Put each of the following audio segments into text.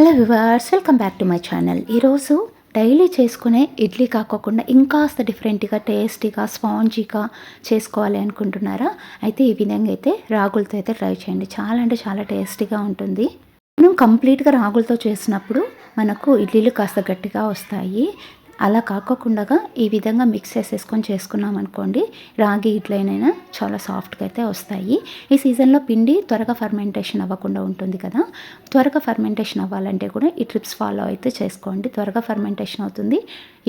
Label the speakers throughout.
Speaker 1: Hello viewers welcome back to my channel ఈరోజు daily చేసుకునే ఇడ్లీ కాకోకుండా ఇంకాస్త డిఫరెంట్గా టేస్టీగా స్పాంజీగా చేసుకోవాలి అనుకుంటున్నారా? అయితే ఈ విధంగా అయితే రాగులతో అయితే ట్రై చేయండి. చాలా అంటే చాలా టేస్టీగా ఉంటుంది. మనం కంప్లీట్గా రాగులతో చేసినప్పుడు మనకు ఇడ్లీలు కాస్త గట్టిగా వస్తాయి. అలా కాకోకుండా ఈ విధంగా మిక్స్ చేసేసుకొని చేసుకున్నాం అనుకోండి రాగి ఇడ్లైనైనా చాలా సాఫ్ట్గా అయితే వస్తాయి. ఈ సీజన్లో పిండి త్వరగా ఫర్మెంటేషన్ అవ్వకుండా ఉంటుంది కదా. త్వరగా ఫర్మెంటేషన్ అవ్వాలంటే కూడా ఈ ట్రిప్స్ ఫాలో అయితే చేసుకోండి. త్వరగా ఫర్మెంటేషన్ అవుతుంది.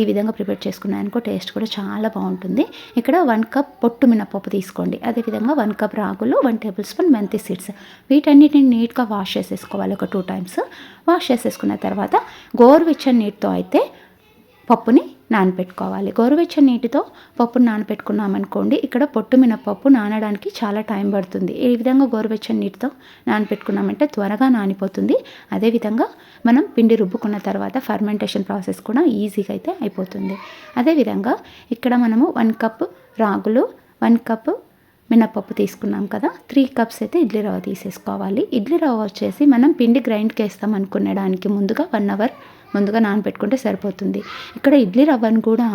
Speaker 1: ఈ విధంగా ప్రిపేర్ చేసుకున్నాయనుకో టేస్ట్ కూడా చాలా బాగుంటుంది. ఇక్కడ వన్ కప్ పొట్టు మినపప్పు తీసుకోండి. అదేవిధంగా వన్ కప్ రాగులు వన్ టేబుల్ స్పూన్ మెంతి సీడ్స్ వీటన్నిటిని నీట్గా వాష్ చేసేసుకోవాలి ఒక టూ టైమ్స్ వాష్ చేసేసుకున్న తర్వాత గోరువెచ్చని నీటితో అయితే పప్పుని నానపెట్టుకోవాలి. గోరువెచ్చని నీటితో పప్పును నానపెట్టుకున్నామనుకోండి ఇక్కడ పొట్టు మినపప్పు నానడానికి చాలా టైం పడుతుంది. ఈ విధంగా గోరువెచ్చని నీటితో నానపెట్టుకున్నామంటే త్వరగా నానిపోతుంది. అదేవిధంగా మనం పిండి రుబ్బుకున్న తర్వాత ఫర్మెంటేషన్ ప్రాసెస్ కూడా ఈజీగా అయితే అయిపోతుంది. అదేవిధంగా ఇక్కడ మనము వన్ కప్ రాగులు వన్ కప్ మినపప్పు తీసుకున్నాం కదా త్రీ కప్స్ అయితే ఇడ్లీ రవ్వ తీసేసుకోవాలి. ఇడ్లీ రవ్వ వచ్చేసి మనం పిండి గ్రైండ్కి వేస్తాం అనుకునేడానికి ముందుగా వన్ అవర్ ముందుగా నానబెట్టుకుంటే సరిపోతుంది. ఇక్కడ ఇడ్లీ రవ్వను కూడా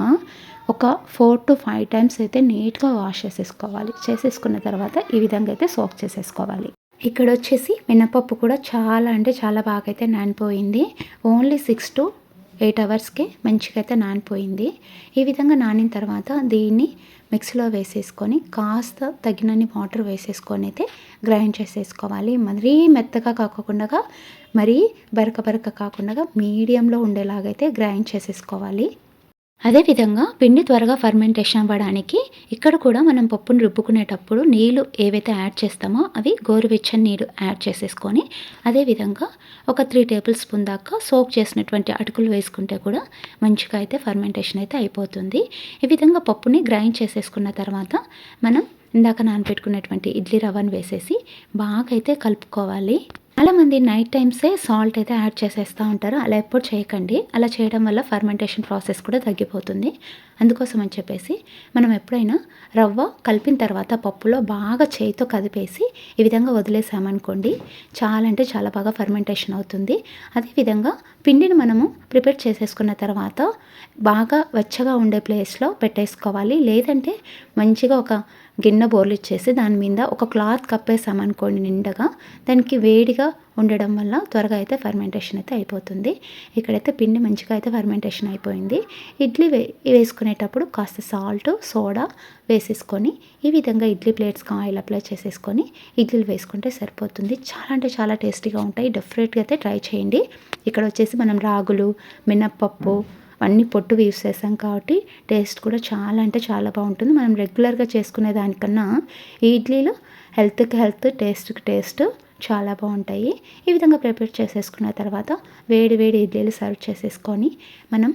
Speaker 1: ఒక ఫోర్ టు ఫైవ్ టైమ్స్ అయితే నీట్గా వాష్ చేసేసుకోవాలి. చేసేసుకున్న తర్వాత ఈ విధంగా అయితే సోక్ చేసేసుకోవాలి. ఇక్కడ వచ్చేసి మినపప్పు కూడా చాలా అంటే చాలా బాగా అయితే నానిపోయింది. ఓన్లీ సిక్స్ టు ఎయిట్ అవర్స్కి మంచిగా అయితే నానిపోయింది. ఈ విధంగా నానిన తర్వాత దీన్ని మిక్సీలో వేసేసుకొని కాస్త తగినన్ని వాటర్ వేసేసుకొని అయితే గ్రైండ్ చేసేసుకోవాలి. మరీ మెత్తగా కాకుండా మరీ బరక బరక కాకుండా మీడియంలో ఉండేలాగైతే గ్రైండ్ చేసేసుకోవాలి. అదేవిధంగా పిండి త్వరగా ఫర్మెంటేషన్ అవ్వడానికి ఇక్కడ కూడా మనం పప్పును రుబ్బుకునేటప్పుడు నీళ్ళు ఏవైతే యాడ్ చేస్తామో అవి గోరువెచ్చని నీళ్ళు యాడ్ చేసేసుకొని అదేవిధంగా ఒక త్రీ టేబుల్ స్పూన్ దాకా సోప్ చేసినటువంటి అటుకులు వేసుకుంటే కూడా మంచిగా అయితే ఫర్మెంటేషన్ అయితే అయిపోతుంది. ఈ విధంగా పప్పుని గ్రైండ్ చేసేసుకున్న తర్వాత మనం ఇందాక నానబెట్టుకున్నటువంటి ఇడ్లీ రవ్వను వేసేసి బాగా అయితే కలుపుకోవాలి. చాలామంది నైట్ టైమ్సే సాల్ట్ అయితే యాడ్ చేసేస్తూ ఉంటారు. అలా ఎప్పుడు చేయకండి. అలా చేయడం వల్ల ఫర్మెంటేషన్ ప్రాసెస్ కూడా తగ్గిపోతుంది. అందుకోసం అని చెప్పేసి మనం ఎప్పుడైనా రవ్వ కలిపిన తర్వాత పప్పులో బాగా చేయితో కదిపేసి ఈ విధంగా వదిలేసామనుకోండి చాలా అంటే చాలా బాగా ఫర్మెంటేషన్ అవుతుంది. అదేవిధంగా పిండిని మనము ప్రిపేర్ చేసేసుకున్న తర్వాత బాగా వెచ్చగా ఉండే ప్లేస్లో పెట్టేసుకోవాలి. లేదంటే మంచిగా ఒక గిన్నె బోర్లిచ్చేసి దాని మీద ఒక క్లాత్ కప్పేసామనుకోండి నిండగా దానికి వేడిగా ఉండడం వల్ల త్వరగా అయితే ఫర్మెంటేషన్ అయితే అయిపోతుంది. ఇక్కడైతే పిండి మంచిగా అయితే ఫర్మెంటేషన్ అయిపోయింది. ఇడ్లీ వే వేసుకునేటప్పుడు కాస్త సాల్ట్ సోడా వేసేసుకొని ఈ విధంగా ఇడ్లీ ప్లేట్స్కి ఆయిల్ అప్లై చేసేసుకొని ఇడ్లీలు వేసుకుంటే సరిపోతుంది. చాలా అంటే చాలా టేస్టీగా ఉంటాయి. డెఫినెట్గా అయితే ట్రై చేయండి. ఇక్కడ వచ్చేసి మనం రాగులు మినప్పప్పు అన్నీ పొట్టు యూస్ చేసాం కాబట్టి టేస్ట్ కూడా చాలా అంటే చాలా బాగుంటుంది. మనం రెగ్యులర్గా చేసుకునే దానికన్నా ఈ ఇడ్లీలో హెల్త్కి హెల్త్ టేస్ట్కి టేస్ట్ చాలా బాగుంటాయి. ఈ విధంగా ప్రిపేర్ చేసేసుకున్న తర్వాత వేడి వేడి ఇడ్లీలు సర్వ్ చేసేసుకొని మనం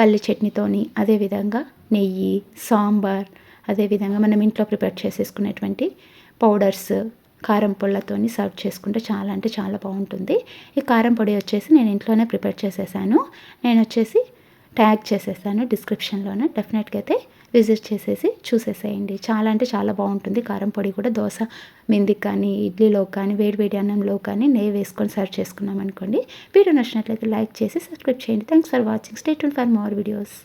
Speaker 1: పల్లి చట్నీతోని అదేవిధంగా నెయ్యి సాంబార్ అదేవిధంగా మనం ఇంట్లో ప్రిపేర్ చేసేసుకునేటువంటి పౌడర్స్ కారం పొళ్ళతోని సర్వ్ చేసుకుంటే చాలా అంటే చాలా బాగుంటుంది. ఈ కారం పొడి వచ్చేసి నేను ఇంట్లోనే ప్రిపేర్ చేసేసాను. నేను వచ్చేసి ట్యాగ్ చేసేసాను డిస్క్రిప్షన్లోనే డెఫినెట్గా అయితే విజిట్ చేసేసి చూసేసేయండి. చాలా అంటే చాలా బాగుంటుంది. కారం పొడి కూడా దోశ మెందికి కానీ ఇడ్లీలో కానీ వేడివేడి అన్నంలో కానీ నెయ్యి వేసుకొని సర్వ్ చేసుకున్నాం అనుకోండి వీడియో నచ్చినట్లయితే లైక్ చేసి సబ్స్క్రైబ్ చేయండి. Thanks for watching stay for more videos